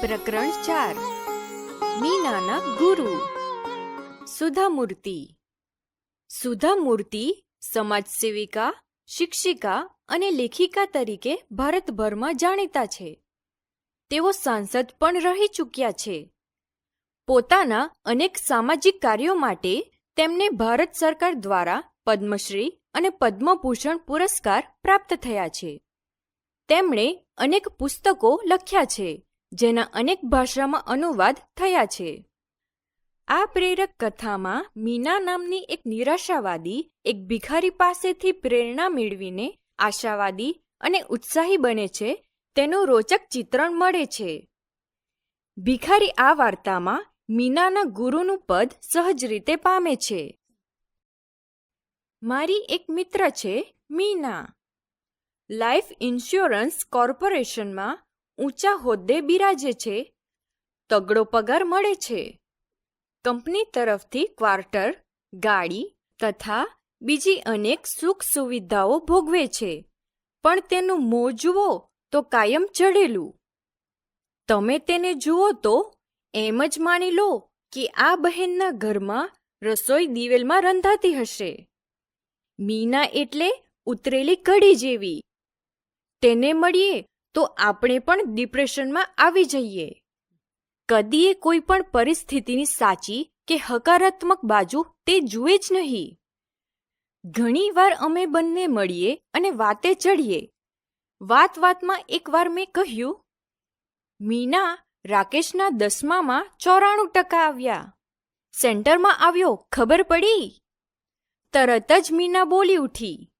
પ્રકરણ ચાર. મીનાના ગુરુ. સુધામૂર્તિ. સુધામૂર્તિ સમાજ સેવિકા શિક્ષિકા અને લેખિકા તરીકે ભારતભરમાં જાણીતા છે. તેઓ સાંસદ પણ રહી ચૂક્યા છે. પોતાના અનેક સામાજિક કાર્યો માટે તેમને ભારત સરકાર દ્વારા પદ્મશ્રી અને પદ્મભૂષણ પુરસ્કાર પ્રાપ્ત થયા છે. તેમણે અનેક પુસ્તકો લખ્યા છે. જેના અનેક ભાષામાં અનુવાદ થયા છે. આ પ્રેરક કથામાં મીના નામની એક નિરાશાવાદી, એક ભિખારી પાસેથી પ્રેરણા મેળવીને આશાવાદી અને ઉત્સાહી બને છે, તેનું રોચક ચિત્રણ મળે છે. ભિખારી આ વાર્તામાં મીનાના ગુરુનું પદ સહજ રીતે પામે છે. મારી એક મિત્ર છે, મીના. લાઈફ ઇન્સ્યોરન્સ કોર્પોરેશનમાં ઊંચા હોદ્દે બિરાજે છે, તગડો પગાર મળે છે. કંપની તરફથી ક્વાર્ટર, ગાડી તથા બીજી અનેક સુખ સુવિધાઓ ભોગવે છે, પણ તેનું મોં જુઓ તો કાયમ ચડેલું તમે તેને જુઓ તો એમ જ માની લો કે આ બહેનના ઘરમાં રસોઈ દિવેલમાં રંધાતી હશે. મીના એટલે ઉતરેલી કઢી જેવી. તેને મળીએ તો આપણે પણ ડિપ્રેશનમાં આવી જઈએ. કદીએ કોઈ પણ પરિસ્થિતિની સાચી કે હકારાત્મક બાજુ તે જુએ જ નહીં. ઘણીવાર અમે બંને મળીએ અને વાતે ચડીએ. વાત વાતમાં એકવાર મેં કહ્યું, મીના, રાકેશના દસમામાં ચોરાણું ટકા આવ્યા. સેન્ટરમાં આવ્યો, ખબર પડી? તરત જ મીના બોલી ઉઠી.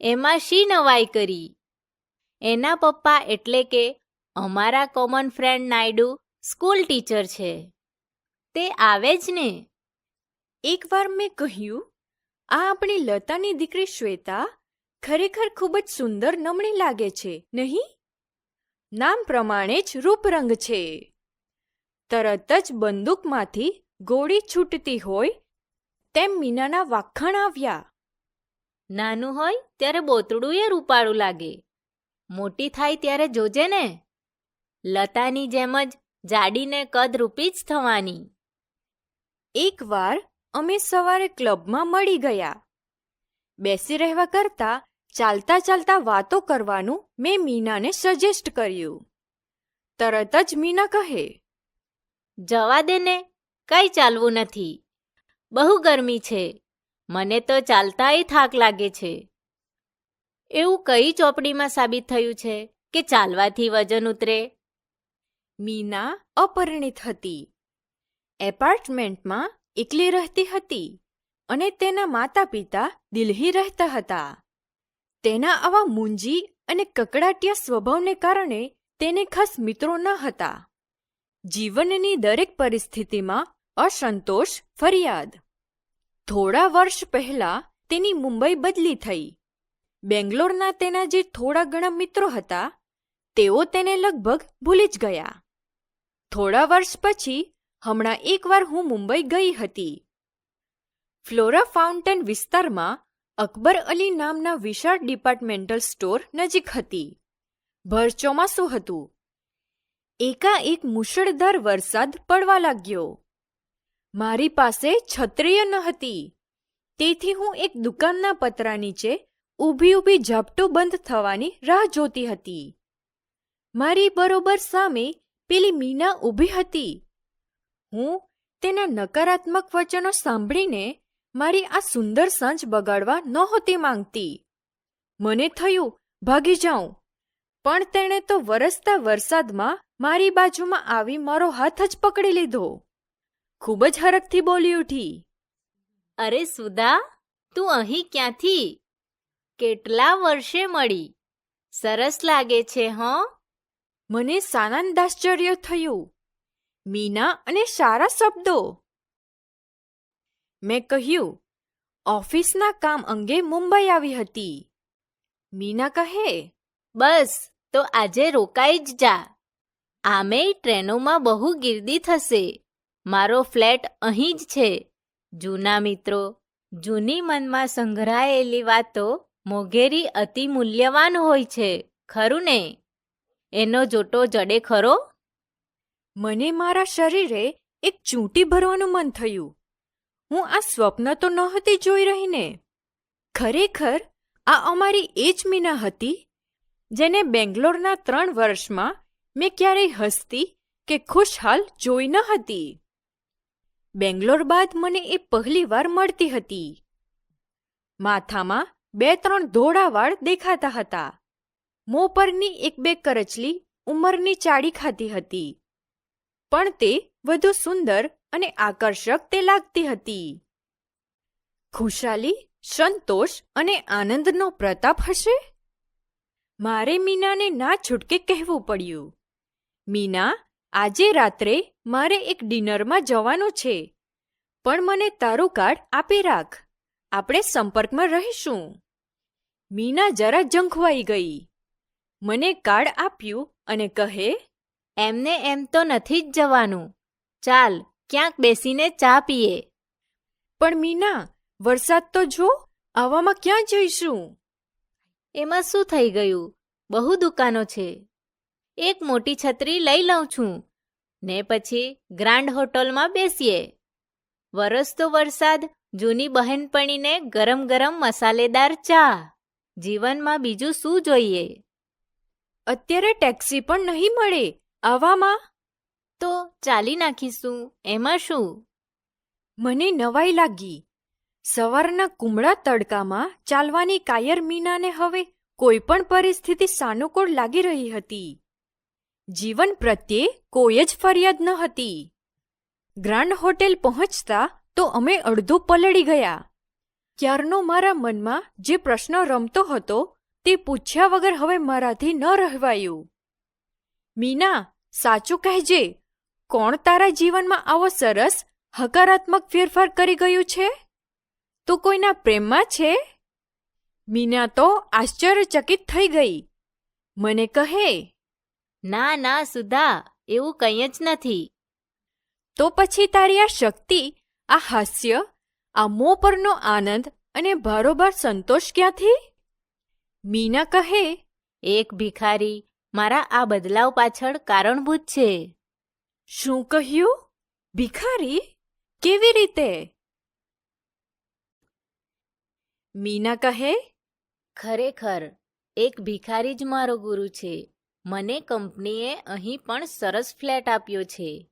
એમાં શી નવાઈ કરી? એના પપ્પા એટલે કે અમારા common friend Naidu school teacher છે. તે આવે જ ને? એકવાર મેં કહ્યું આ આપણી લતાની દીકરી શ્વેતા ખરેખર ખૂબ જ સુંદર નમણી લાગે છે નહીં? નામ પ્રમાણે જ રૂપરંગ છે. તરત જ બંદૂકમાંથી ગોળી છૂટતી હોય તેમ મીનાના વાખાણ આવ્યા. નાનું હોય ત્યારે બોતડું એ રૂપાળું લાગે. મોટી થાય ત્યારે જોજે ને. લતાની જેમ જ જાડીને કદરૂપી જ થવાની. એકવાર અમે સવારે ક્લબમાં મળી ગયા. બેસી રહેવા કરતા ચાલતા ચાલતા વાતો કરવાનું મેં મીનાને સજેસ્ટ કર્યું. તરત જ મીના કહે જવા દે ને કઈ ચાલવું નથી. બહુ ગરમી છે. મને તો ચાલતાય થાક લાગે છે. એવું કઈ ચોપડીમાં સાબિત થયું છે કે ચાલવાથી વજન ઉતરે? મીના અપરિણિત હતી. એપાર્ટમેન્ટમાં એકલી રહેતી હતી અને તેના માતા પિતા દિલ્હી રહેતા હતા. તેના આવા મૂંજી અને કકડાટિયા સ્વભાવને કારણે તેને ખાસ મિત્રો ન હતા. જીવનની દરેક પરિસ્થિતિમાં અસંતોષ, ફરિયાદ. થોડા વર્ષ પહેલા તેની મુંબઈ બદલી થઈ. બેંગ્લોરના તેના જે થોડા ઘણા મિત્રો હતા, તેઓ તેને લગભગ ભૂલી જ ગયા. થોડા વર્ષ પછી હમણાં એકવાર હું મુંબઈ ગઈ હતી. ફ્લોરા ફાઉન્ટેન વિસ્તારમાં અકબર અલી નામના વિશાળ ડિપાર્ટમેન્ટલ સ્ટોર નજીક હતી. ભર ચોમાસું હતું. એકાએક મુશળધાર વરસાદ પડવા લાગ્યો. મારી પાસે છત્રીય ન હતી. તેથી હું એક દુકાનના પતરા નીચે ઊભી ઊભી ઝાપટું બંધ થવાની રાહ જોતી હતી. મારી બરોબર સામે પેલી મીના ઊભી હતી. હું તેના નકારાત્મક વચનો સાંભળીને મારી આ સુંદર સાંજ બગાડવા નહોતી માંગતી. મને થયું, ભાગી જાઉં. પણ તેણે તો વરસતા વરસાદમાં મારી બાજુમાં આવી મારો હાથ જ પકડી લીધો. ખૂબ જ હરખથી બોલી ઉઠી. અરે સુધા, તું અહીં ક્યાંથી? કેટલા વર્ષે મળી? સરસ લાગે છે હં? મને સાનંદ આશ્ચર્ય થયું. મીના અને સારા શબ્દો. મેં કહ્યું ઓફિસના કામ અંગે મુંબઈ આવી હતી. મીના કહે બસ તો આજે રોકાઈ જ જા. આમેય ટ્રેનોમાં બહુ ગીર્દી થશે. મારો ફ્લેટ અહીં જ છે. જૂના મિત્રો જૂની મનમાં સંઘરાયેલી વાતો મોઘેરી અતિ મૂલ્યવાન હોય છે, ખરું ને? એનો જોટો જડે ખરો? મને મારા શરીરે એક ચૂંટી ભરવાનું મન થયું. હું આ સ્વપ્ન તો નહોતી જોઈ રહીને. ખરેખર આ અમારી એ જ મીના હતી, જેને બેંગ્લોરના ત્રણ વર્ષમાં મેં ક્યારેય હસતી કે ખુશહાલ જોઈ ન હતી. બેંગ્લોર બાદ મને એ પહેલી વાર મળતી હતી. માથામાં બે ત્રણ ધોળા વાળ દેખાતા હતા. મોં પરની એક બે કરચલી ઉંમરની ચાડી ખાતી હતી. પણ તે વધુ સુંદર અને આકર્ષક તે લાગતી હતી. ખુશાલી, સંતોષ અને આનંદનો પ્રતાપ હશે? મારે મીનાને ના છૂટકે કહેવું પડ્યું. મીના, આજે રાત્રે મારે એક ડિનરમાં જવાનું છે. પણ મને તારું કાર્ડ આપી રાખ. આપણે સંપર્કમાં રહીશું. મીના જરા ઝંખવાઈ ગઈ. મને કાર્ડ આપ્યું અને કહે, એમને એમ તો નથી જ જવાનું. ચાલ, ક્યાંક બેસીને ચા પીએ. પણ મીના, વરસાદ તો જો, આવામાં ક્યાં જઈશું? એમાં શું થઈ ગયું? બહુ દુકાનો છે. એક મોટી છત્રી લઈ લઉં છું. ને પછી ગ્રાન્ડ હોટલમાં બેસીએ. વરસ તો વરસાદ, જૂની બહેનપણીને ગરમ ગરમ મસાલેદાર ચા. જીવનમાં બીજું શું જોઈએ? અત્યારે ટેક્સી પણ નહીં મળે. આવામાં? તો ચાલી નાખીશું. એમાં શું? મને નવાઈ લાગી. સવારના કુમળા તડકામાં ચાલવાની કાયર મીનાને હવે કોઈ પણ પરિસ્થિતિ સાનુકૂળ લાગી રહી હતી. જીવન પ્રત્યે કોઈ જ ફરિયાદ ન હતી. ગ્રાન્ડ હોટેલ પહોંચતા તો અમે અડધું પલળી ગયા. ક્યારનો મારા મનમાં જે પ્રશ્ન રમતો હતો તે પૂછ્યા વગર હવે મારાથી ન રહેવાયું. મીના સાચું કહેજે કોણ તારા જીવનમાં આવો સરસ હકારાત્મક ફેરફાર કરી ગયું છે? તું કોઈના પ્રેમમાં છે? મીના તો આશ્ચર્યચકિત થઈ ગઈ. મને કહે ના ના સુધા એવું કંઈ જ નથી. તો પછી તારી આ શક્તિ આ હાસ્ય આ મોં પરનો આનંદ અને ભારોભાર સંતોષ ક્યાંથી? મીના કહે, એક ભિખારી મારા આ બદલાવ પાછળ કારણભૂત છે. શું કહ્યું? ભિખારી? કેવી રીતે? મીના કહે, ખરેખર, એક ભિખારી જ મારો ગુરુ છે. મને કંપનીએ અહીં પણ સરસ ફ્લેટ આપ્યો છે.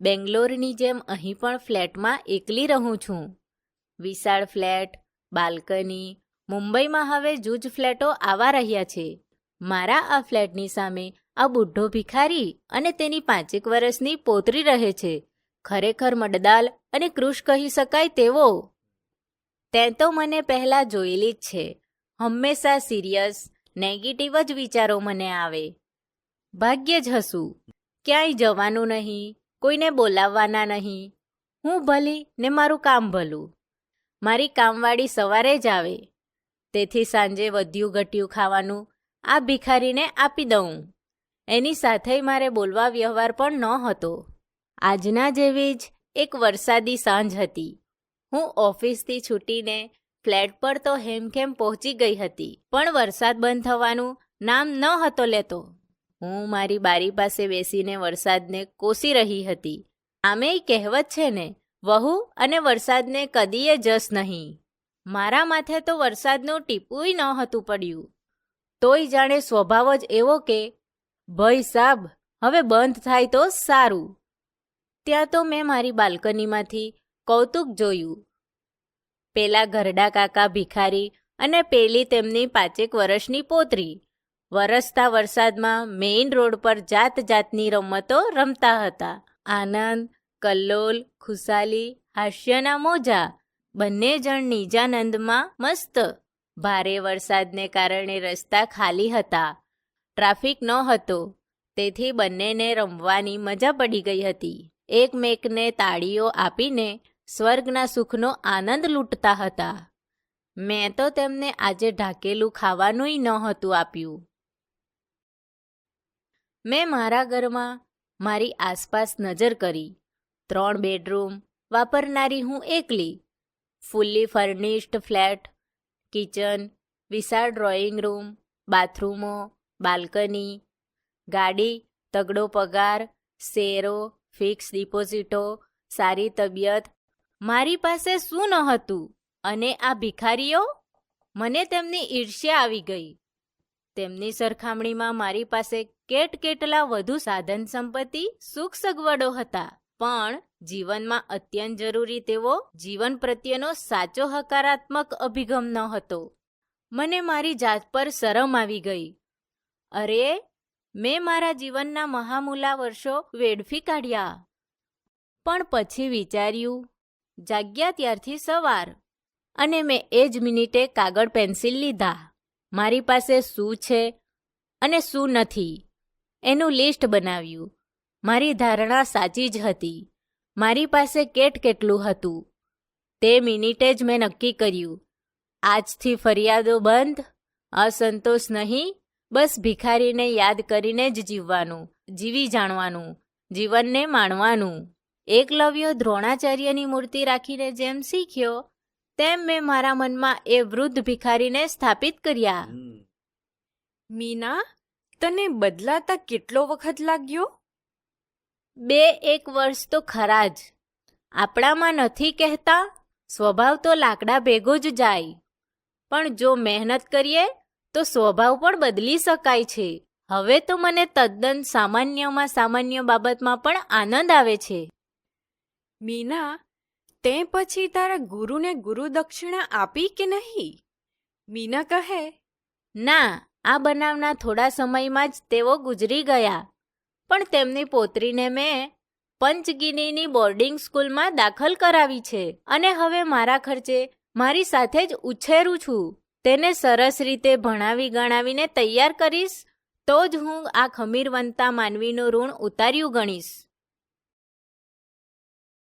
બેંગ્લોરની જેમ અહીં પણ ફ્લેટમાં એકલી રહું છું. વિશાળ ફ્લેટ, બાલ્કની, મુંબઈમાં હવે જૂજ ફ્લેટો આવા રહ્યા છે. મારા આ ફ્લેટની સામે આ બુઢો ભિખારી અને તેની પાંચેક વર્ષની પોતરી રહે છે. ખરેખર મડદાલ અને કૃશ કહી શકાય તેવો. તે તો મને પહેલાં જોયેલી જ છે. હંમેશા સિરિયસ, નેગેટિવ જ વિચારો મને આવે. ભાગ્ય જ હસું. ક્યાંય જવાનું નહીં, કોઈને બોલાવવાના નહીં. હું ભલી ને મારું કામ ભલું. મારી કામવાળી સવારે જ આવે. તેથી સાંજે વધ્યું ઘટ્યું ખાવાનું આ ભિખારીને આપી દઉં. એની સાથે મારે બોલવા વ્યવહાર પણ ન હતો આજના જેવી જ એક વરસાદી સાંજ હતી. હું ઓફિસથી છૂટીને ફ્લેટ પર તો હેમખેમ પહોંચી ગઈ હતી, પણ વરસાદ બંધ થવાનું નામ ન હતો લેતો. હું મારી બારી પાસે બેસીને વરસાદને કોસી રહી હતી. આમેય કહેવત છે ને વહુ અને વરસાદને કદીએ જસ નહીં. મારા માથે તો વરસાદનું ટીપુંય નહોતું પડ્યું. તોય જાણે સ્વભાવ જ એવો કે ભય સાબ, હવે બંધ થાય તો સારું. ત્યાં તો મેં મારી બાલ્કનીમાંથી કૌતુક જોયું. પેલા ઘરડા કાકા ભિખારી અને પેલી તેમની પાંચેક વર્ષની પોતરી. વરસતા વરસાદમાં મેઇન રોડ પર જાત જાતની રમતો રમતા હતા. આનંદ કલ્લોલ, ખુશાલી, હાસ્યના મોજા, બંને જણ નિજાનંદમાં મસ્ત. ભારે વરસાદને કારણે રસ્તા ખાલી હતા. ટ્રાફિક ન હતો તેથી બંનેને રમવાની મજા પડી ગઈ હતી. એકમેકને તાળીઓ આપીને સ્વર્ગના સુખનો આનંદ લૂંટતા હતા. મેં તો તેમને આજે ઢાકેલું ખાવાનુંય નહોતું આપ્યું. મેં મારા ઘરમાં મારી આસપાસ નજર કરી. ત્રણ બેડરૂમ, વાપરનારી હું એકલી. ફૂલ્લી ફર્નિશ્ડ ફ્લેટ, કિચન, વિશાળ ડ્રોઈંગ રૂમ, બાથરૂમો, બાલ્કની, ગાડી, તગડો પગાર, શેરો, ફિક્સ ડિપોઝિટો, સારી તબિયત. મારી પાસે શું ન હતું? અને આ ભિખારીઓ? મને તેમની ઈર્ષ્યા આવી ગઈ. તેમની સરખામણીમાં મારી પાસે કેટ કેટલા વધુ સાધન સંપત્તિ, સુખ સગવડો હતા. પણ જીવનમાં અત્યંત જરૂરી તેવો જીવન પ્રત્યેનો સાચો હકારાત્મક અભિગમ ન હતો. મને મારી જાત પર શરમ આવી ગઈ. અરે, મેં મારા જીવનના મહામૂલા વર્ષો વેડફી કાઢ્યા. પણ પછી વિચાર્યું, જાગ્યા ત્યારથી સવાર, અને મેં એ જ મિનિટે કાગળ પેન્સિલ લીધા. મારી પાસે શું છે અને શું નથી, એનું લિસ્ટ બનાવ્યું. મારી ધારણા સાચી જ હતી. મારી પાસે કેટ કેટલું હતું? તે મિનિટે જ મેં નક્કી કર્યું. આજથી ફરિયાદો બંધ અસંતોષ નહીં બસ ભિખારીને યાદ કરીને જ જીવવાનું જીવી જાણવાનું જીવનને માણવાનું. એકલવ્ય દ્રોણાચાર્યની મૂર્તિ રાખીને જેમ શીખ્યો તેમ મેં મારા મનમાં એ વૃદ્ધ ભિખારીને સ્થાપિત કર્યા. મીના તને બદલાતા કેટલો વખત લાગ્યો? બે એક વર્ષ તો ખરા જ. આપણામાં નથી કહેતા સ્વભાવ તો લાકડા ભેગો જ જાય. પણ જો મહેનત કરીએ તો સ્વભાવ પણ બદલી શકાય છે. હવે તો મને તદ્દન સામાન્યમાં સામાન્ય બાબતમાં પણ આનંદ આવે છે. મીના તે પછી તારા ગુરુને ગુરુ દક્ષિણા આપી કે નહીં? મીના કહે ના આ બનાવના થોડા સમયમાં જ તેઓ ગુજરી ગયા. પણ તેમની પોત્રીને મેં પંચગિનીની બોર્ડિંગ સ્કૂલમાં દાખલ કરાવી છે. અને હવે મારા ખર્ચે મારી સાથે જ ઉછેરું છું. તેને સરસ રીતે ભણાવી ગણાવીને તૈયાર કરીશ, તો જ હું આ ખમીરવંતા માનવીનું ઋણ ઉતાર્યું ગણીશ.